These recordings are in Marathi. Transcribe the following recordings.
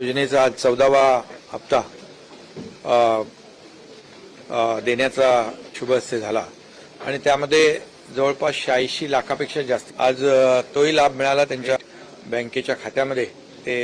योजनेचा आज चौदावा हप्ता देण्याचा शुभहस्ते झाला. आणि त्यामध्ये जवळपास शहाऐंशी लाखापेक्षा जास्त आज तोही लाभ मिळाला त्यांच्या बँकेच्या खात्यामध्ये. ते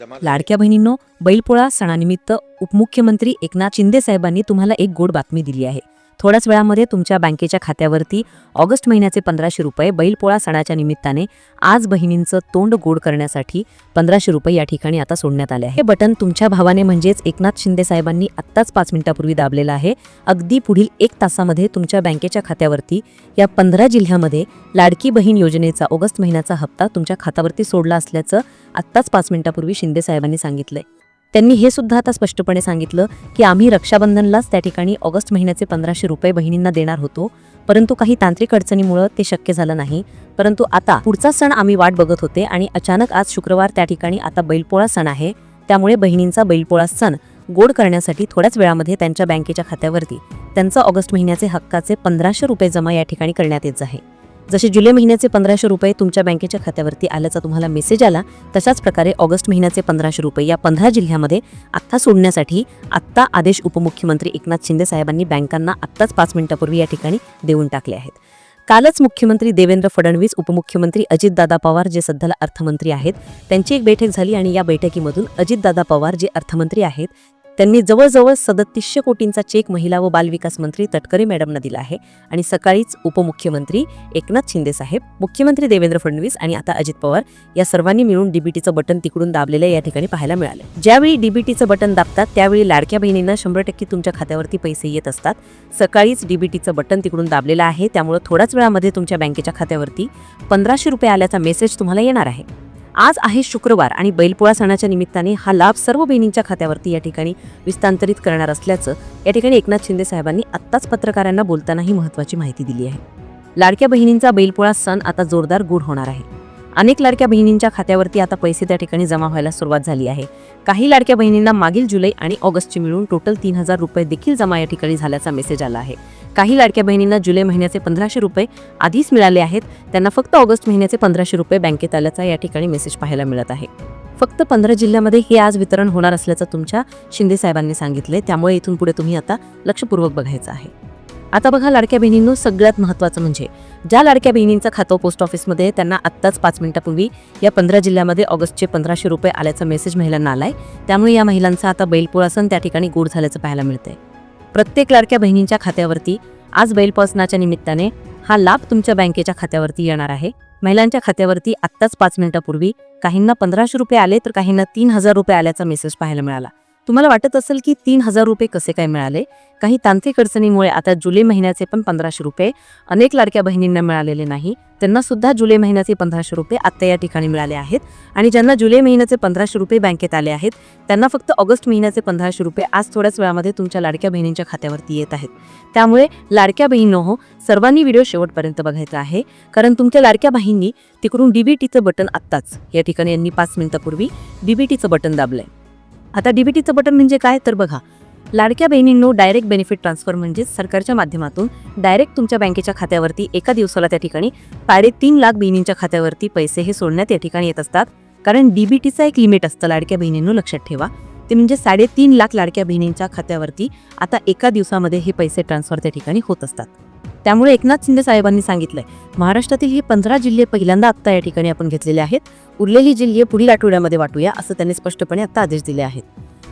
जमा लाडक्या बहिणींनो बैलपोळा सणानिमित्त उपमुख्यमंत्री एकनाथ शिंदे साहेबांनी तुम्हाला एक गोड बातमी दिली आहे. थोड्याच वेळामध्ये तुमच्या बँकेच्या खात्यावरती ऑगस्ट महिन्याचे पंधराशे रुपये बैलपोळा सणाच्या निमित्ताने आज बहिणींचं तोंड गोड करण्यासाठी पंधराशे रुपये या ठिकाणी आता सोडण्यात आले आहे. हे बटन तुमच्या भावाने म्हणजेच एकनाथ शिंदे साहेबांनी आत्ताच पाच मिनिटापूर्वी दाबलेलं आहे. अगदी पुढील एक तासामध्ये तुमच्या बँकेच्या खात्यावरती या पंधरा जिल्ह्यामध्ये लाडकी बहीण योजनेचा ऑगस्ट महिन्याचा हप्ता तुमच्या खात्यावरती सोडला असल्याचं आत्ताच पाच मिनिटापूर्वी शिंदे साहेबांनी सांगितलंय. त्यांनी हे सुद्धा आता स्पष्टपणे सांगितलं की आम्ही रक्षाबंधनलाच त्या ठिकाणी ऑगस्ट महिन्याचे पंधराशे रुपये बहिणींना देणार होतो. परंतु काही तांत्रिक अडचणीमुळं ते शक्य झालं नाही. परंतु आता पुढचा सण आम्ही वाट बघत होते आणि अचानक आज शुक्रवार त्या ठिकाणी आता बैलपोळा सण आहे. त्यामुळे बहिणींचा बैलपोळा सण गोड करण्यासाठी थोड्याच वेळामध्ये त्यांच्या बँकेच्या खात्यावरती त्यांचा ऑगस्ट महिन्याचे हक्काचे पंधराशे रुपये जमा या ठिकाणी करण्यात येत आहे. जसे जुलै महिन्याचे पंधराशे रुपये तुमच्या बँकेच्या खात्यावरती आल्याचा तुम्हाला मेसेज आला तशाच प्रकारे ऑगस्ट महिन्याचे पंधराशे रुपये या पंधरा जिल्ह्यामध्ये आत्ता सोडण्यासाठी आत्ता आदेश उपमुख्यमंत्री एकनाथ शिंदे साहेबांनी बँकांना आत्ताच पाच मिनिटापूर्वी या ठिकाणी देऊन टाकले आहेत. कालच मुख्यमंत्री देवेंद्र फडणवीस उपमुख्यमंत्री अजितदादा पवार जे सध्याला अर्थमंत्री आहेत त्यांची एक बैठक झाली आणि या बैठकीमधून अजितदादा पवार जे अर्थमंत्री आहेत त्यांनी जवळजवळ सदतीसशे कोटींचा चेक महिला व बालविकास मंत्री तटकरे मॅडमना दिला आहे. आणि सकाळीच उपमुख्यमंत्री एकनाथ शिंदे साहेब मुख्यमंत्री देवेंद्र फडणवीस आणि आता अजित पवार या सर्वांनी मिळून डीबीटीचं बटन तिकडून दाबलेलं या ठिकाणी पाहायला मिळालं. ज्यावेळी डीबीटीचं बटन दाबतात त्यावेळी लाडक्या बहिणींना शंभर टक्के तुमच्या खात्यावरती पैसे येत असतात. सकाळीच डीबीटीचं बटन तिकडून दाबलेलं आहे. त्यामुळे थोड्याच वेळामध्ये तुमच्या बँकेच्या खात्यावरती पंधराशे रुपये आल्याचा मेसेज तुम्हाला येणार आहे. आज आहे शुक्रवार आणि बैलपोळा सणाच्या निमित्ताने हा लाभ सर्व बहिणींच्या खात्यावरती या ठिकाणी विस्तांतरित करणार असल्याचं या ठिकाणी एकनाथ शिंदे साहेबांनी आत्ताच पत्रकारांना बोलताना ही महत्त्वाची माहिती दिली आहे. लाडक्या बहिणींचा बैलपोळा सण आता जोरदार गुढ होणार आहे. अनेक लाडक्या बहिणींच्या खात्यावरती आता पैसे त्या ठिकाणी जमा व्हायला सुरुवात झाली आहे. काही लाडक्या बहिणींना मागील जुलै आणि ऑगस्टचे मिळून टोटल तीन हजार रुपये देखील जमा या ठिकाणी झाल्याचा मेसेज आला आहे. काही लाडक्या बहिणींना जुलै महिन्याचे पंधराशे रुपये आधीच मिळाले आहेत. त्यांना फक्त ऑगस्ट महिन्याचे पंधराशे रुपये बँकेत आल्याचा या ठिकाणी मेसेज पाहायला मिळत आहे. फक्त पंधरा जिल्ह्यामध्ये हे आज वितरण होणार असल्याचं तुमच्या शिंदे साहेबांनी सांगितले त्यामुळे इथून पुढे तुम्ही आता लक्षपूर्वक बघायचं आहे. आता बघा लाडक्या बहिणींनो सगळ्यात महत्त्वाचं म्हणजे ज्या लाडक्या बहिणींचं खातं पोस्ट ऑफिसमध्ये त्यांना आत्ताच पाच मिनिटापूर्वी या पंधरा जिल्ह्यामध्ये ऑगस्टचे पंधराशे रुपये आल्याचा मेसेज महिलांना आलाय. त्यामुळे या महिलांचा आता बैलपोळासन त्या ठिकाणी गोड झाल्याचं पाहायला मिळतंय. प्रत्येक लाडक्या बहिणींच्या खात्यावरती आज बैलपोसनाच्या निमित्ताने हा लाभ तुमच्या बँकेच्या खात्यावरती येणार आहे. महिलांच्या खात्यावरती आत्ताच पाच मिनिटापूर्वी काहींना पंधराशे रुपये आले तर काहींना तीन हजार रुपये आल्याचा मेसेज पाहायला मिळाला. तुम्हाला वाटत असेल की तीन हजार रुपये कसे काय मिळाले? काही तांत्रिक अडचणीमुळे आता जुलै महिन्याचे पण पंधराशे रुपये अनेक लाडक्या बहिणींना मिळालेले नाही. त्यांना सुद्धा जुलै महिन्याचे पंधराशे रुपये आत्ता या ठिकाणी मिळाले आहेत. आणि ज्यांना जुलै महिन्याचे पंधराशे रुपये बँकेत आले आहेत त्यांना फक्त ऑगस्ट महिन्याचे पंधराशे रुपये आज थोड्याच वेळामध्ये तुमच्या लाडक्या बहिणींच्या खात्यावरती येत आहेत. त्यामुळे लाडक्या बहिणींनो हो सर्वांनी व्हिडिओ शेवटपर्यंत बघायचा आहे. कारण तुमच्या लाडक्या बहिणींनी तिकडून डीबीटीचं बटन आत्ताच या ठिकाणी यांनी पाच मिनिटापूर्वी डीबीटीचं बटन दाबलंय. आता डीबीटीचं बटन म्हणजे काय? तर बघा लाडक्या बहिणींनो डायरेक्ट बेनिफिट ट्रान्सफर म्हणजेच सरकारच्या माध्यमातून डायरेक्ट तुमच्या बँकेच्या खात्यावरती एका दिवसाला त्या ठिकाणी साडेतीन लाख बहिणींच्या खात्यावरती पैसे हे सोडण्यात या ठिकाणी येत असतात. कारण डीबीटीचा एक लिमिट असतं लाडक्या बहिणींनो लक्षात ठेवा. ते म्हणजे साडेतीन लाख लाडक्या बहिणींच्या खात्यावरती आता एका दिवसामध्ये हे पैसे ट्रान्सफर त्या ठिकाणी होत असतात. त्यामुळे एकनाथ शिंदे साहेबांनी सांगितलंय महाराष्ट्रातील हे पंधरा जिल्हे पहिल्यांदा आत्ता या ठिकाणी आपण घेतलेले आहेत. उरलेली जिल्हे पुढील आठवड्यामध्ये वाटूया असं त्यांनी स्पष्टपणे आता आदेश दिले आहेत.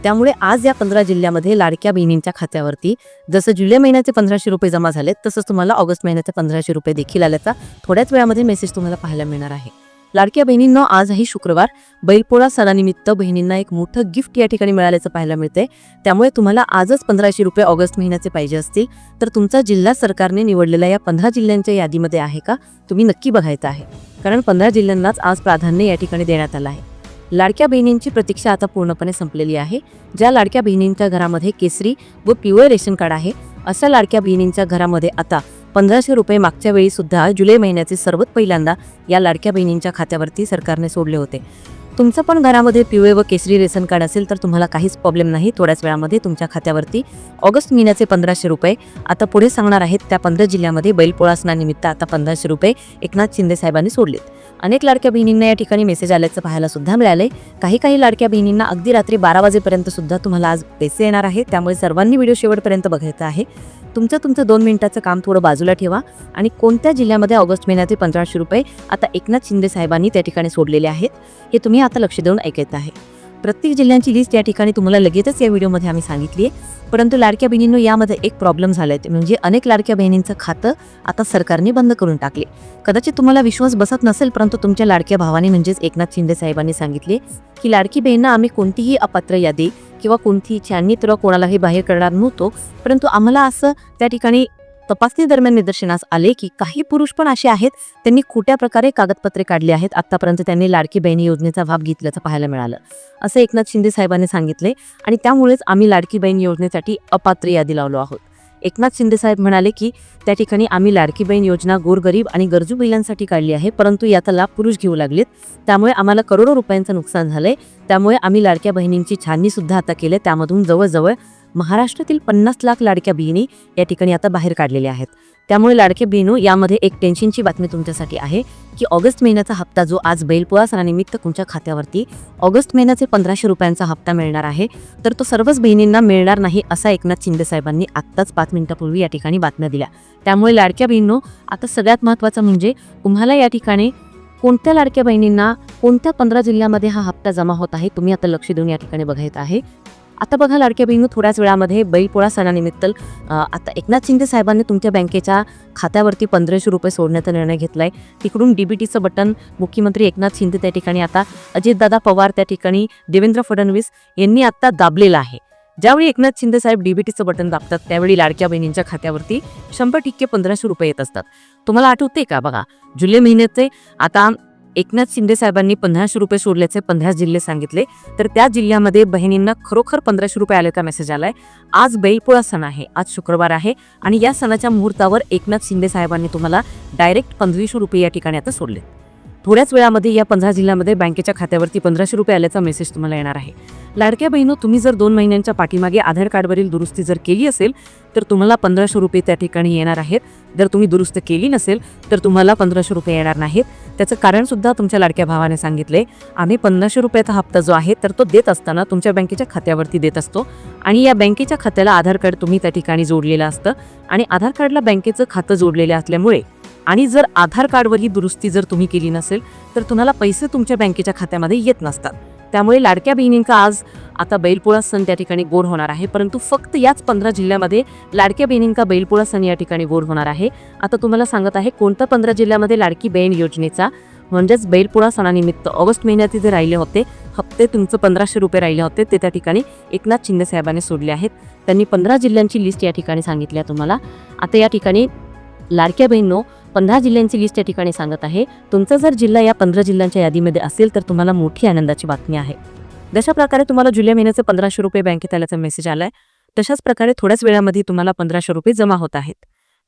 त्यामुळे आज या पंधरा जिल्ह्यामध्ये लाडक्या बहिणींच्या खात्यावरती जसं जुलै महिन्याचे पंधराशे रुपये जमा झालेत तसंच तुम्हाला ऑगस्ट महिन्याचे पंधराशे रुपये देखील आल्याचा थोड्याच वेळामध्ये मेसेज तुम्हाला पाहायला मिळणार आहे. लाडक्या बहिणींना आजही शुक्रवार बैलपोळा सणानिमित्त बहिणींना एक मोठं गिफ्ट या ठिकाणी मिळाल्याचं पाहायला मिळते त्यामुळे तुम्हाला आजच पंधराशे रुपये ऑगस्ट महिन्याचे पाहिजे असतील. तर तुमचा जिल्हा सरकारने निवडलेल्या या पंधरा जिल्ह्यांच्या यादीमध्ये आहे का? तुम्ही नक्की बघायचं आहे. कारण पंधरा जिल्ह्यांनाच आज प्राधान्य या ठिकाणी देण्यात आलं आहे. लाडक्या बहिणींची प्रतीक्षा आता पूर्णपणे संपलेली आहे. ज्या लाडक्या बहिणींच्या घरामध्ये केसरी व पिवळे रेशन कार्ड आहे अशा लाडक्या बहिणींच्या घरामध्ये आता पंधराशे रुपये मागच्या वेळी सुद्धा जुलै महिन्याचे सर्वात पहिल्यांदा या लाडक्या बहिणींच्या खात्यावरती सरकारने सोडले होते. तुमचं पण घरामध्ये पिवळे व केसरी रेशन कार्ड असेल तर तुम्हाला काहीच प्रॉब्लेम नाही. थोड्याच वेळामध्ये तुमच्या खात्यावरती ऑगस्ट महिन्याचे पंधराशे रुपये. आता पुढे सांगणार आहेत त्या पंधरा जिल्ह्यामध्ये बैलपोळा सणानिमित्त आता पंधराशे रुपये एकनाथ शिंदे साहेबांनी सोडलेत. अनेक लाडक्या बहिणींना या ठिकाणी मेसेज आल्याचं पाहायला सुद्धा मिळालंय. काही काही लाडक्या बहिणींना अगदी रात्री बारा वाजेपर्यंत सुद्धा तुम्हाला आज पैसे येणार आहे त्यामुळे सर्वांनी व्हिडिओ शेवटपर्यंत बघायचा आहे. तुमचं तुमचं दोन मिनिटाचं काम थोडं बाजूला ठेवा आणि कोणत्या जिल्ह्यामध्ये ऑगस्ट महिन्याचे पंधराशे रुपये आता एकनाथ शिंदे साहेबांनी त्या ठिकाणी सोडलेले आहेत हे तुम्ही आता लक्ष देऊन ऐकत आहे. प्रत्येक जिल्ह्यांची लिस्ट या ठिकाणी तुम्हाला लगेचच या व्हिडिओमध्ये आम्ही सांगितली आहे. परंतु लाडक्या बहिणींनो यामध्ये एक प्रॉब्लेम झाला आहे म्हणजे अनेक लाडक्या बहिणींचं खातं आता सरकारने बंद करून टाकले. कदाचित तुम्हाला विश्वास बसत नसेल परंतु तुमच्या लाडक्या भावाने म्हणजेच एकनाथ शिंदे साहेबांनी सांगितले की लाडकी बहिणींना आम्ही कोणतीही अपात्र यादी किंवा कोणतीही छाननी तर कोणालाही बाहेर करणार नव्हतो. परंतु आम्हाला असं त्या ठिकाणी तपासणी दरम्यान निदर्शनास आले की काही पुरुष पण असे आहेत. त्यांनी खोट्या प्रकारे कागदपत्रे काढली आहेत. आतापर्यंत त्यांनी लाडकी बहिणी योजनेचा भाग घेतल्याचं पाहायला मिळालं. असं एकनाथ शिंदे साहेबांनी सांगितले आणि त्यामुळेच आम्ही लाडकी बहीण योजनेसाठी अपात्र यादी लावलो आहोत. एकनाथ शिंदे साहेब म्हणाले की त्या ठिकाणी आम्ही लाडकी बहीण योजना गोरगरीब आणि गरजू महिलांसाठी काढली आहे परंतु याचा लाभ पुरुष घेऊ लागलेत. त्यामुळे आम्हाला करोडो रुपयांचं नुकसान झालंय. त्यामुळे आम्ही लाडक्या बहिणींची छाननी सुद्धा आता केली त्यामधून जवळजवळ महाराष्ट्रातील पन्नास लाख लाडक्या बहिणी या ठिकाणी आता बाहेर काढलेल्या आहेत. त्यामुळे लाडके बहिणू यामध्ये एक टेन्शनची बातमी तुमच्यासाठी आहे की ऑगस्ट महिन्याचा हप्ता जो आज बैलपोळा सणानिमित्त तुमच्या खात्यावरती ऑगस्ट महिन्याचे पंधराशे रुपयांचा हप्ता मिळणार आहे. तर तो सर्वच बहिणींना मिळणार नाही असा एकनाथ शिंदे साहेबांनी आत्ताच पाच मिनिटापूर्वी या ठिकाणी बातम्या दिल्या. त्यामुळे लाडक्या बहिणींनो आता सगळ्यात महत्त्वाचं म्हणजे तुम्हाला या ठिकाणी कोणत्या लाडक्या बहिणींना कोणत्या पंधरा जिल्ह्यामध्ये हा हप्ता जमा होत आहे तुम्ही आता लक्ष देऊन या ठिकाणी बघायचं आहे. आता बघा लाडक्या बहिणी थोड्याच वेळामध्ये बैलपोळा सणानिमित्त आता एकनाथ शिंदे साहेबांनी तुमच्या बँकेच्या खात्यावरती पंधराशे रुपये सोडण्याचा निर्णय घेतला आहे तिकडून डीबीटीचं बटन मुख्यमंत्री एकनाथ शिंदे त्या ठिकाणी आता अजितदादा पवार त्या ठिकाणी देवेंद्र फडणवीस यांनी आता दाबलेला आहे. ज्यावेळी एकनाथ शिंदे साहेब डीबीटीचं बटन दाबतात त्यावेळी लाडक्या बहिणींच्या खात्यावरती शंभर टक्के पंधराशे रुपये येत असतात. तुम्हाला आठवते का? बघा जुलै महिन्याचे आता एकनाथ शिंदे साहेबांनी पंधराशे रुपये सोडल्याचे पंधरा जिल्हे सांगितले. तर त्या जिल्ह्यामध्ये बहिणींना खरोखर पंधराशे रुपये आल्याचा मेसेज आलाय? आज बैलपोळा सण आहे. आज शुक्रवार आहे आणि या सणाच्या मुहूर्तावर एकनाथ शिंदे साहेबांनी तुम्हाला डायरेक्ट पंधराशे रुपये या ठिकाणी आता सोडले. थोड्याच वेळामध्ये या पंधरा जिल्ह्यामध्ये बँकेच्या खात्यावरती पंधराशे रुपये आल्याचा मेसेज तुम्हाला येणार आहे. लाडक्या बहिणो तुम्ही जर दोन महिन्यांच्या पाठीमागे आधार कार्डवरील दुरुस्ती जर केली असेल तर तुम्हाला पंधराशे रुपये त्या ठिकाणी येणार आहेत. जर तुम्ही दुरुस्त केली नसेल तर तुम्हाला पंधराशे रुपये येणार नाहीत. त्याचं कारणसुद्धा तुमच्या लाडक्या भावाने सांगितले आम्ही पंधराशे रुपयाचा हप्ता जो आहे तर तो देत असताना तुमच्या बँकेच्या खात्यावरती देत असतो. आणि या बँकेच्या खात्याला आधार कार्ड तुम्ही त्या ठिकाणी जोडलेलं असतं. आणि आधार कार्डला बँकेचं खातं जोडलेलं असल्यामुळे आणि जर आधार कार्डवर ही दुरुस्ती जर तुम्ही केली नसेल तर तुम्हाला पैसे तुमच्या बँकेच्या खात्यामध्ये येत नसतात. त्यामुळे लाडक्या बहिणींचा आज आता बैलपोळा सण त्या ठिकाणी गोड होणार आहे. परंतु फक्त याच पंधरा जिल्ह्यामध्ये लाडक्या बहिणींचा बैलपोळा सण या ठिकाणी गोड होणार आहे. आता तुम्हाला सांगत आहे कोणत्या पंधरा जिल्ह्यामध्ये लाडकी बहीण योजनेचा म्हणजेच बैलपोळा सणानिमित्त ऑगस्ट महिन्यात जे राहिले होते हप्ते तुमचं पंधराशे रुपये राहिले होते ते त्या ठिकाणी एकनाथ शिंदे साहेबांनी सोडले आहेत. त्यांनी पंधरा जिल्ह्यांची लिस्ट या ठिकाणी सांगितली आहे तुम्हाला. आता या ठिकाणी लाडक्या बहिणींनो पंधरा जिल्ह्यांची लिस्ट या ठिकाणी सांगत आहे. तुमचा जर जिल्हा या पंधरा जिल्ह्यांच्या यादीमध्ये असेल तर तुम्हाला मोठी आनंदाची बातमी आहे. जशा प्रकारे तुम्हाला जुलै महिन्याचे पंधराशे रुपये बँकेत आल्याचा मेसेज आलाय तशाच प्रकारे थोड्याच वेळामध्ये तुम्हाला पंधराशे रुपये जमा होत आहेत.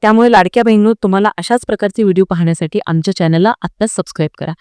त्यामुळे लाडक्या बहिणींनो तुम्हाला अशाच प्रकारचे व्हिडिओ पाहण्यासाठी आमच्या चॅनलला आत्ताच सबस्क्राईब करा.